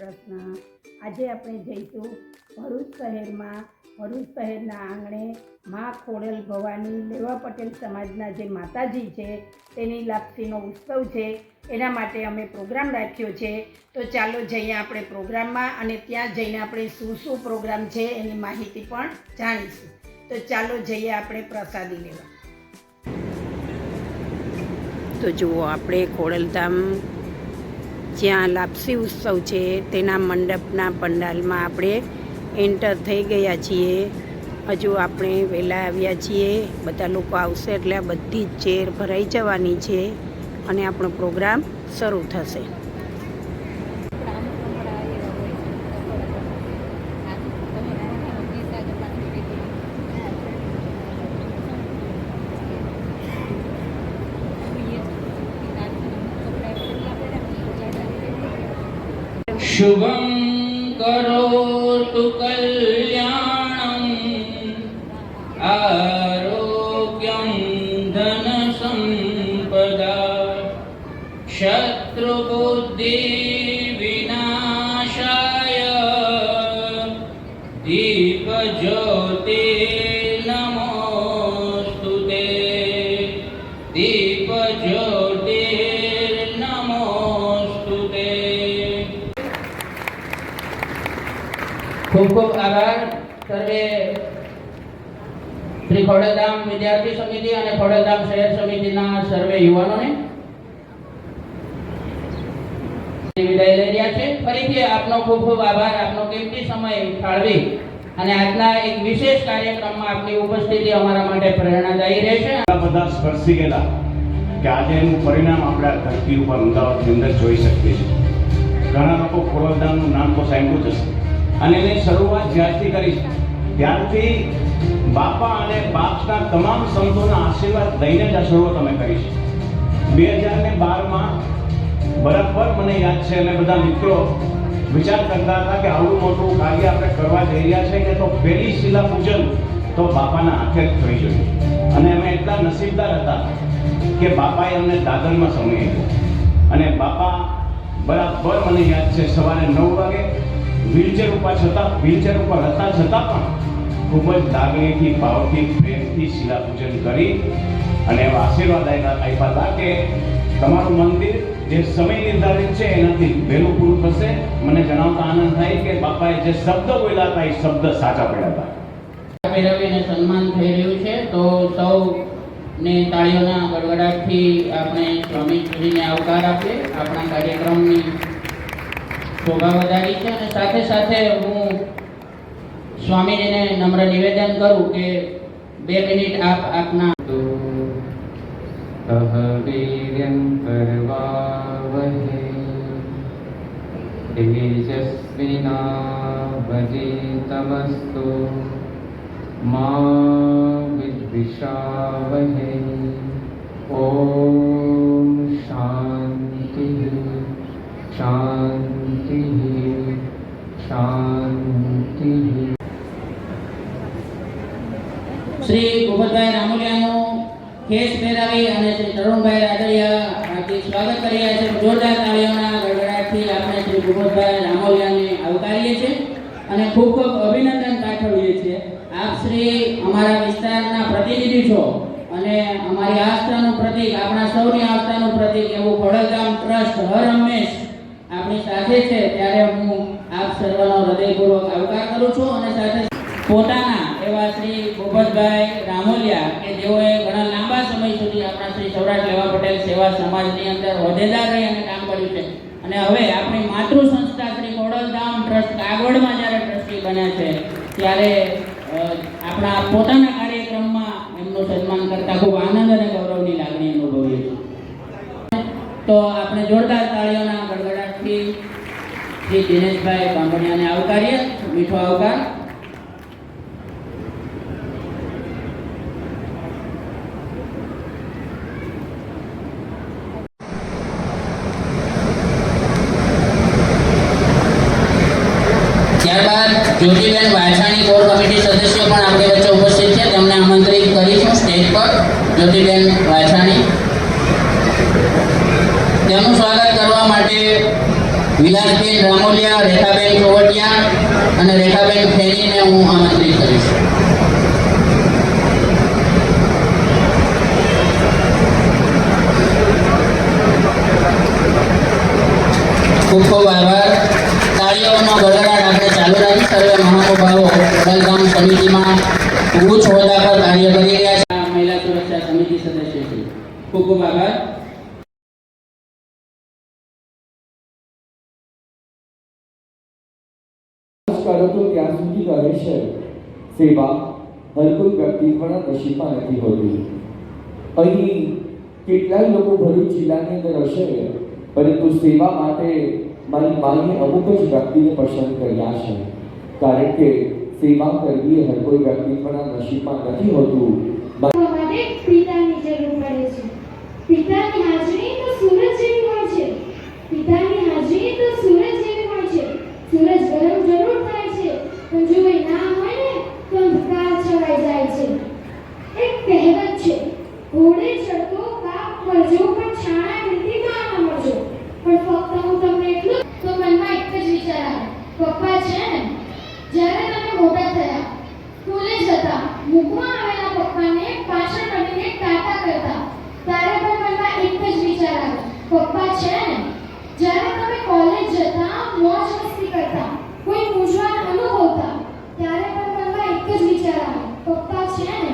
કૃષ્ણ. આજે આપણે જઈશું ભરૂચ શહેરમાં. ભરૂચ શહેરના આંગણે મા ખોડલ ભવાની લેવા પટેલ સમાજના જે માતાજી છે, તેની લાપસીનો ઉત્સવ છે. એના માટે અમે પ્રોગ્રામ રાખ્યો છે. તો ચાલો જઈએ આપણે પ્રોગ્રામમાં અને ત્યાં જઈને આપણે શું શું પ્રોગ્રામ છે એની માહિતી પણ જાણીશું. તો ચાલો જઈએ આપણે પ્રસાદી લેવા. તો જુઓ, આપણે ખોડલધામ જ્યાં લાપસી ઉત્સવ છે, તેના મંડપના પંડાલમાં આપણે એન્ટર થઈ ગયા છીએ. હજુ આપણે વહેલા આવ્યા છીએ. બધા લોકો આવશે એટલે બધી જ ચેર ભરાઈ જવાની છે અને આપણો પ્રોગ્રામ શરૂ થશે. શુભમ કરોતુ કલ્યાણમ આરોગ્યમ ધન સંપદા શત્રુબુદ્ધિ ખૂબ આભાર. સર્વે શ્રી ખોડલધામ વિદ્યાર્થી સમિતિ અને ખોડલધામ શહેર સમિતિના સર્વે યુવાનોને વિદાય લઈ રહ્યા છે. ફરીથી આપનો ખૂબ ખૂબ આભાર, આપનો કિંમતી સમય ફાળવી અને આજના એક વિશેષ કાર્યક્રમમાં આપની ઉપસ્થિતિ અમારા માટે પ્રેરણાદાયી રહેશે. બધા સ્પર્શી ગયેલા કે આજે એનું પરિણામ આપણે આ ધરતી ઉપર અમદાવાદની અંદર જોઈ શકીએ છીએ. ઘણા લોકો ખોરલધામનું નામ તો સાંભળ્યું જ હશે. અને એની શરૂઆત જ્યારથી કરી. ત્યારથી બાપા અને બાપના તમામ સંતોના આશીર્વાદ લઈને જ આ શરૂઆત અમે કરી છે. બે હજાર ને બારમાં બરાબર મને યાદ છે અને બધા મિત્રો વિચાર કરતા હતા કે આવું મોટું કાર્ય આપણે કરવા જઈ રહ્યા છે કે તો પહેલી શિલા પૂજન તો બાપાના હાથે જ થઈ જોઈએ અને અમે એટલા નસીબદાર હતા કે બાપાએ અમને દાદરમાં સમય આપ્યો. અને બાપા બરાબર મને યાદ છે, સવારે નવ વાગે વ્હીલચેર ઉપર છતાં વ્હીલચેર ઉપર હતા છતાં પણ ખૂબ જ લાગણીથી, ભાવથી, પ્રેમથી શિલા પૂજન કરી અને એવા આશીર્વાદ આપ્યા હતા કે તમારું મંદિર જે સમય નિર્ધારિત છે, એનાથી વહેલું પૂરું થશે. મને જણાવતા આનંદ થાય કે બાપાએ જે શબ્દ બોલ્યા હતા, એ શબ્દ સાચા પડ્યા હતા. ભૈરવીને સન્માન થઈ રહ્યું છે, તો સૌ ને તાળીઓના ગડગડાટથી આપણે સ્વામીજીને આવકાર આપીએ. આપણા કાર્યક્રમની શોભા વધારી છે અને સાથે સાથે હું સ્વામીજીને નમ્ર નિવેદન કરું કે બે મિનિટ આપ આપના अह वीर्यं करवावहे तेजस्विनावधीतमस्तु मा विद्विषावहे ॐ शान्तिः शान्तिः શાંતિ શ્રી ગોપતભાઈ રામોલિયાનું કેસ પહેરાવી અને શ્રી તરુણભાઈ રાદડિયા હાર્દિક સ્વાગત કરી રહ્યા છે. જોરદાર તાળીઓના ગડગડાટથી આપણે શ્રી ગોપતભાઈ રામોલિયાને આવકારીએ છીએ અને ખૂબ ખૂબ અભિનંદન પાઠવીએ છીએ. આપ શ્રી અમારા વિસ્તારના પ્રતિનિધિ છો અને અમારી આસ્થાનું પ્રતીક, આપણા સૌની આસ્થાનું પ્રતીક એવું ખોડલધામ ટ્રસ્ટ હર હંમેશ આપણી સાથે છે. ત્યારે હું સર્વનો હૃદયપૂર્વક આવકાર કરું છું અને સાથે પોતાના એવા શ્રી ગોપતભાઈ રામોલિયા કે જેઓએ ઘણા લાંબા સમય સુધી આપણા શ્રી સૌરાષ્ટ્ર લેવા પટેલ સેવા સમાજની અંદર હોદ્દેદાર રહી અને કામ કર્યું છે. અને હવે આપણી માતૃ સંસ્થા શ્રી ખોડલધામ ટ્રસ્ટ કાગવડમાં જ્યારે ટ્રસ્ટી બન્યા છે, ત્યારે આપણા પોતાના કાર્યક્રમમાં એમનું સન્માન કરતા ખૂબ આનંદ અને ગૌરવની લાગણી અનુભવીએ છીએ. તો આપણે જોરદાર તાળીઓના ગડગડાટથી શ્રી દિનેશભાઈ બાંભણિયાને આવકારીએ, મીઠો આવકાર. ત્યારબાદ જ્યોતિબેન વાછાણી કોર કમિટી સદસ્યો પણ આપણી વચ્ચે ઉપસ્થિત છે. તેમને આમંત્રિત કરીશું સ્ટેજ પર. જ્યોતિબેન વાછાણી તેમનું સ્વાગત કરવા માટે વિલાસબેન રામોલિયા, રેખાબેન ચોવટિયા અને રેખાબેન ખેરીને હું આમંત્રિત કરીશ. ખૂબ ખૂબ આભાર. તાળીઓનો ગડગડાટ આપણે ચાલુ રાખી સર્વે મહાનુભાવો અડલગામ સમિતિમાં ઉચ્ચ હોદ્દા પર કાર્ય કરી રહ્યા છે. આ મહિલા સુરક્ષા સમિતિ સદસ્ય છે. ખૂબ ખૂબ આભાર. કરો તો ત્યાં સુધી રહે છે સેવા હર કોઈ વ્યક્તિ પણ નસીબમાં નથી હોતી અહીં કેટલાય લોકો ભરૂચ જિલ્લાની અંદર હશે પરંતુ સેવા માટે મારી માએ અમુક જ વ્યક્તિને પસંદ કર્યા છે કારણ કે સેવા કરવી એ હર કોઈ વ્યક્તિ પણ નસીબમાં નથી હોતું કરવા માટે પિતાની જરૂર પડે છે પિતાની હાજરી તો સૂરજ જેવી હોય છે પિતાની હાજરી તો સૂરજ જેવી હોય છે સૂરજ ગરમ જરૂર થાય છે પણ જો એ ના હોય ને તો અંધકાર છવાઈ જાય છે એક કહેવત છે ઘોડે ચડતો કાપ મળજો પણ ફક્ત હું તમને એટલું તો મનમાં એક જ વિચાર પપ્પા છે ને જ્યારે તમે મોટા થયા સ્કૂલે જતા મુખમાં આવેલા પપ્પાને પાછળ વળીને ટાટા કરતા ત્યારે પણ મનમાં એક જ વિચાર આવે પપ્પા છે ને જ્યારે તમે કોલેજ જતા મોજ મસ્તી કરતા કોઈ મૂંઝવણ અનુભવતા ત્યારે પણ મનમાં એક જ વિચાર આવે પપ્પા છે ને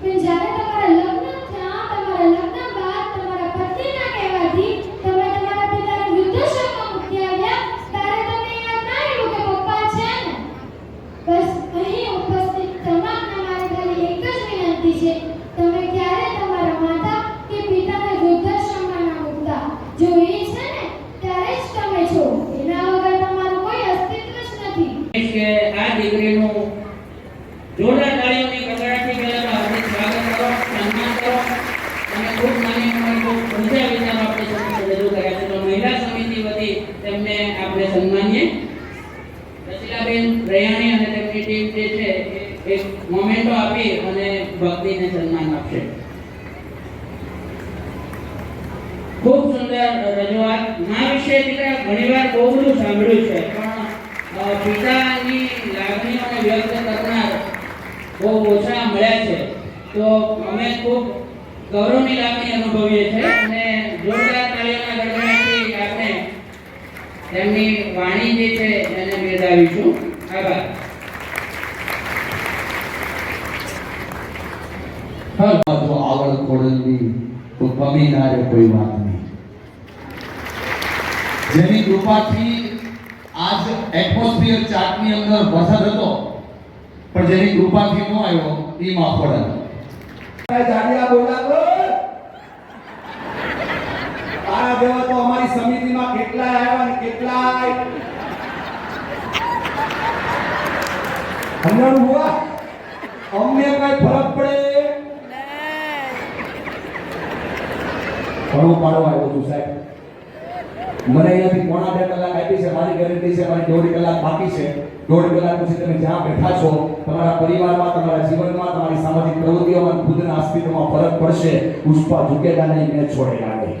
પણ જ્યારે તમારા લગ્ન થયા તમારા લગ્ન બાદ તમારા પત્નીના કહેવાથી તમે તમારા પિતાને વૃદ્ધાશ્રમમાં મૂકી આવ્યા ત્યારે તમને યાદ ના આવ્યું કે પપ્પા છે ને બસ અહીં ઉપસ્થિત તમામને મારી ખાલી એક જ વિનંતી છે તમે ક્યારે તમારા માતા કે પિતાને વૃદ્ધાશ્રમમાં ના મૂકતા જો એ છે ને ત્યારે જ તમે છો એના વગર તમારું કોઈ અસ્તિત્વ જ નથી કે આ દીકરીનું જોરદાર તાળીઓની ગડગડાટથી પહેલા તો હાર્દિક સ્વાગત કરો સન્માન કરો અને ખૂબ નાની ઉંમરે ખૂબ ઊંચા વિચારો આપણે સમક્ષ રજૂ કર્યા છે તો મહિલા સમિતિ વતી તેમને આપણે સન્માનીએ રસીલાબેન રૈયાણી અને તેમની ટીમ જે છે એ એક મોમેન્ટો આપી અને ભક્તિને સન્માન આપશે ખૂબ સુંદર રજૂઆત મા વિશે દીકરા ઘણીવાર બહુ બધું સાંભળ્યું છે, પણ પિતાની લાગણીઓને વ્યક્ત કરનાર બહુ ઓછા મળ્યા છે. તો અમે ખૂબ ગૌરવની લાગણી અનુભવીએ છીએ અને જોરદાર તાળીઓના ગડગડાટથી આપણે તેમની વાણી જે છે એને બિરદાવીશું. આભાર. આવડ ખોડલની તો કમી ના કોઈ વાત નહીં જેની કૃપાથી આજ એટમોસ્ફિયર ચાર્ટની અંદર વરસાદ હતો પણ જેની કૃપાથી ન આવ્યો એ ખોડલ જાડિયા બોલાવો તારા જેવા તો અમારી સમિતિમાં કેટલા આવ્યા ને કેટલાય. હમણાં હુઆ અમને કઈ ફરક પડે? ઘણો પાડો આવ્યો છું સાહેબ. મને અહીંયાથી પોણા બે કલાક આપી છે, મારી ગેરંટી છે, મારી દોઢ કલાક બાકી છે. દોઢ કલાક પછી તમે જ્યાં બેઠા છો, તમારા પરિવારમાં, તમારા જીવનમાં, તમારી સામાજિક પ્રવૃત્તિઓમાં ખુદના અસ્તિત્વમાં ફરક પડશે. પુષ્પા ઝુકેગા નહીં મેં છોડેગા નહીં.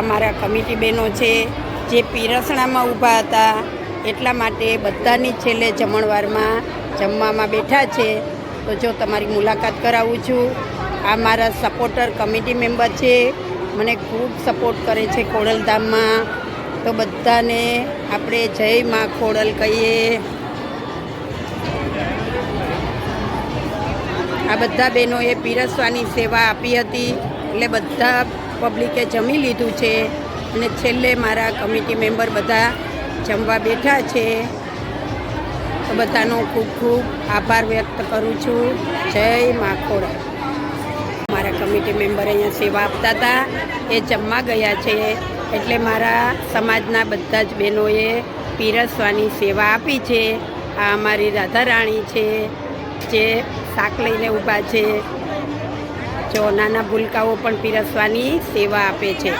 કે જો આ મારા કમિટી બહેનો છે, જે પીરસણામાં ઊભા હતા, એટલા માટે બધાની છેલ્લે જમણવારમાં જમવામાં બેઠા છે. તો જો તમારી મુલાકાત કરાવું છું. આ મારા સપોર્ટર કમિટી મેમ્બર છે. મને ખૂબ સપોર્ટ કરે છે ખોડલધામમાં. તો બધાને આપણે જય માં ખોડલ કહીએ. આ બધા બહેનોએ પીરસવાની સેવા આપી હતી. એટલે બધા પબ્લિકે જમી લીધું છે અને છેલ્લે મારા કમિટી મેમ્બર બધા જમવા બેઠા છે. તો બધાનો ખૂબ ખૂબ આભાર વ્યક્ત કરું છું. જય માખોડા મારા કમિટી મેમ્બર અહીંયા સેવા આપતા હતા. એ જમવા ગયા છે. એટલે મારા સમાજના બધા જ બહેનોએ પીરસવાની સેવા આપી છે. આ અમારી રાધા રાણી છે, જે શાક લઈને ઊભા છે. જો નાના ભૂલકાઓ પણ પીરસવાની સેવા આપે છે.